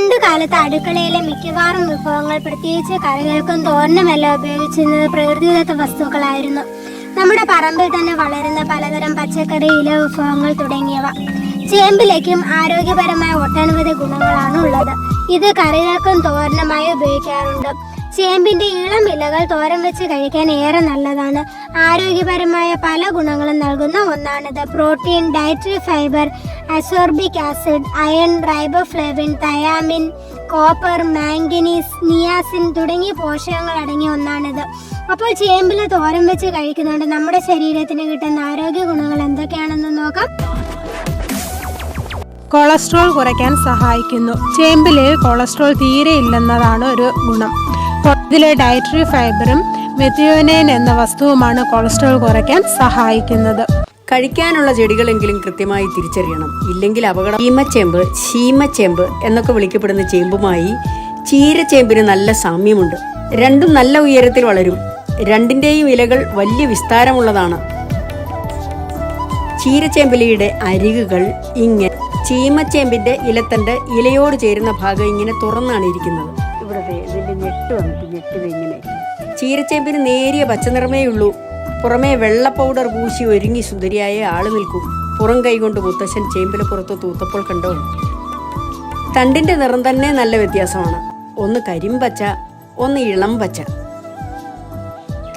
പണ്ട് കാലത്ത് അടുക്കളയിലെ മിക്കവാറും വിഭവങ്ങൾ പ്രത്യേകിച്ച് കറികൾക്കും തോരനുമെല്ലാം ഉപയോഗിച്ചിരുന്നത് പ്രകൃതിദത്ത വസ്തുക്കളായിരുന്നു. നമ്മുടെ പറമ്പിൽ തന്നെ വളരുന്ന പലതരം പച്ചക്കറി ഇല വിഭവങ്ങൾ തുടങ്ങിയവ. ചേമ്പിലേക്കും ആരോഗ്യപരമായ ഒട്ടനവധി ഗുണങ്ങളാണ് ഉള്ളത് ഇത് കറികൾക്കും തോരനമായി ഉപയോഗിക്കാറുണ്ട്. ചേമ്പിന്റെ ഇളം ഇലകൾ തോരൻ വെച്ച് കഴിക്കാൻ ഏറെ നല്ലതാണ്. ആരോഗ്യപരമായ പല ഗുണങ്ങളും നൽകുന്ന ഒന്നാണിത്. Protein dietary fibre ascorbic acid iron riboflavin thiamine copper manganese niacin തുടങ്ങിയ പോഷകങ്ങൾ അടങ്ങിയ ഒന്നാണിത്. അപ്പോൾ ചേമ്പിൽ തോരൻ വെച്ച് കഴിക്കുന്നുണ്ട് നമ്മുടെ ശരീരത്തിന് കിട്ടുന്ന ആരോഗ്യ ഗുണങ്ങൾ എന്തൊക്കെയാണെന്ന് നോക്കാം. കൊളസ്ട്രോൾ കുറയ്ക്കാൻ സഹായിക്കുന്നു. ചേമ്പിൽ കൊളസ്ട്രോൾ തീരെ ഇല്ലെന്നതാണ് ഒരു ഗുണം. ഇതിലെ ഡയറ്ററി ഫൈബറും മെത്തിയോനൈൻ എന്ന വസ്തുവുമാണ് കൊളസ്ട്രോൾ കുറയ്ക്കാൻ സഹായിക്കുന്നത്. കഴിക്കാനുള്ള ചെടികളെങ്കിലും കൃത്യമായി തിരിച്ചറിയണം. ഇല്ലെങ്കിൽ അപകടം. ചീമച്ചേമ്പ് ശീമച്ചേമ്പ് എന്നൊക്കെ വിളിക്കപ്പെടുന്ന ചേമ്പുമായി ചീരച്ചേമ്പിന് നല്ല സാമ്യമുണ്ട്. രണ്ടും നല്ല ഉയരത്തിൽ വളരും. രണ്ടിന്റെയും ഇലകൾ വലിയ വിസ്താരമുള്ളതാണ്. ചീരച്ചേമ്പിലിയുടെ അരികുകൾ ഇങ്ങനെ. ചീമച്ചേമ്പിന്റെ ഇലത്തണ്ട് ഇലയോട് ചേരുന്ന ഭാഗം ഇങ്ങനെ തുറന്നാണ് ഇരിക്കുന്നത്. ചീരച്ചേമ്പിന് നേരിയ പച്ചനിറമേ ഉള്ളൂ. പുറമേ വെള്ള പൗഡർ പൂശി ഒരുങ്ങി സുന്ദരിയായ ആൾ നിൽക്കും. പുറം കൈകൊണ്ട് മുത്തശ്ശൻ ചേമ്പിന് പുറത്ത് തൂത്തപ്പോൾ കണ്ടോ? തണ്ടിന്റെ നിറം തന്നെ നല്ല വ്യത്യാസമാണ്. ഒന്ന് കരിമ്പച്ച ഒന്ന് ഇളം പച്ച.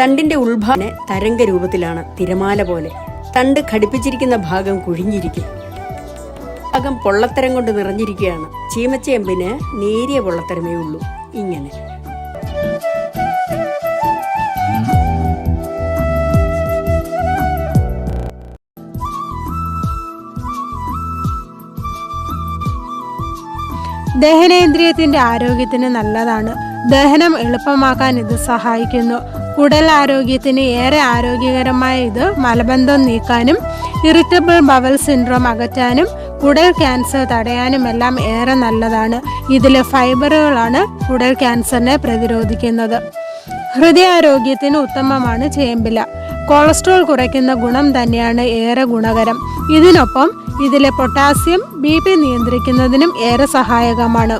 തണ്ടിന്റെ ഉൾഭാഗം തരംഗ രൂപത്തിലാണ് തിരമാല പോലെ. തണ്ട് ഘടിപ്പിച്ചിരിക്കുന്ന ഭാഗം കുഴിഞ്ഞിരിക്കും. ഭാഗം പൊള്ളത്തരം കൊണ്ട് നിറഞ്ഞിരിക്കുകയാണ്. ചീമച്ചേമ്പിന് നേരിയ പൊള്ളത്തരമേ ഉള്ളൂ. ഇങ്ങനെ. ദഹനേന്ദ്രിയത്തിന്റെ ആരോഗ്യത്തിന് നല്ലതാണ്. ദഹനം എളുപ്പമാക്കാൻ ഇത് സഹായിക്കുന്നു. കുടൽ ആരോഗ്യത്തിന് ഏറെ ആരോഗ്യകരമായ ഇത് മലബന്ധം നീക്കാനും ഇറിറ്റബിൾ ബവൽ സിൻഡ്രോം അകറ്റാനും കുടൽ ക്യാൻസർ തടയാനും എല്ലാം ഏറെ നല്ലതാണ്. ഇതിലെ ഫൈബറുകളാണ് കുടൽ ക്യാൻസറിനെ പ്രതിരോധിക്കുന്നത്. ഹൃദയാരോഗ്യത്തിന് ഉത്തമമാണ് ചേമ്പില. കൊളസ്ട്രോൾ കുറയ്ക്കുന്ന ഗുണം തന്നെയാണ് ഏറെ ഗുണകരം. ഇതിനൊപ്പം ഇതിലെ പൊട്ടാസ്യം ബി പി നിയന്ത്രിക്കുന്നതിനും ഏറെ സഹായകമാണ്.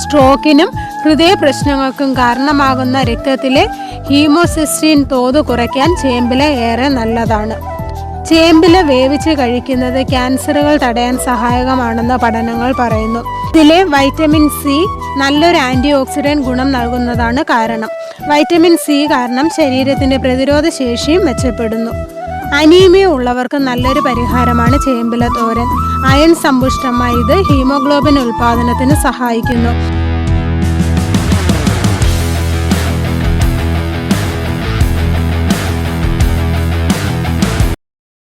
സ്ട്രോക്കിനും ഹൃദയ പ്രശ്നങ്ങൾക്കും കാരണമാകുന്ന രക്തത്തിലെ ഹീമോസിസ്റ്റിൻ തോത് കുറയ്ക്കാൻ ചേമ്പില ഏറെ നല്ലതാണ്. ചേമ്പില വേവിച്ച് കഴിക്കുന്നത് ക്യാൻസറുകൾ തടയാൻ സഹായകമാണെന്ന് പഠനങ്ങൾ പറയുന്നു. ഇതിലെ വൈറ്റമിൻ സി നല്ലൊരു ആന്റി ഓക്സിഡന്റ് ഗുണം നൽകുന്നതാണ് കാരണം. വൈറ്റമിൻ സി കാരണം ശരീരത്തിന്റെ പ്രതിരോധ ശേഷിയും മെച്ചപ്പെടുന്നു. അനീമിയ ഉള്ളവർക്ക് നല്ലൊരു പരിഹാരമാണ് ചേമ്പില തോരൻ. അയൺ സമ്പുഷ്ടമായ ഇത് ഹീമോഗ്ലോബിൻ ഉൽപാദനത്തിന് സഹായിക്കുന്നു.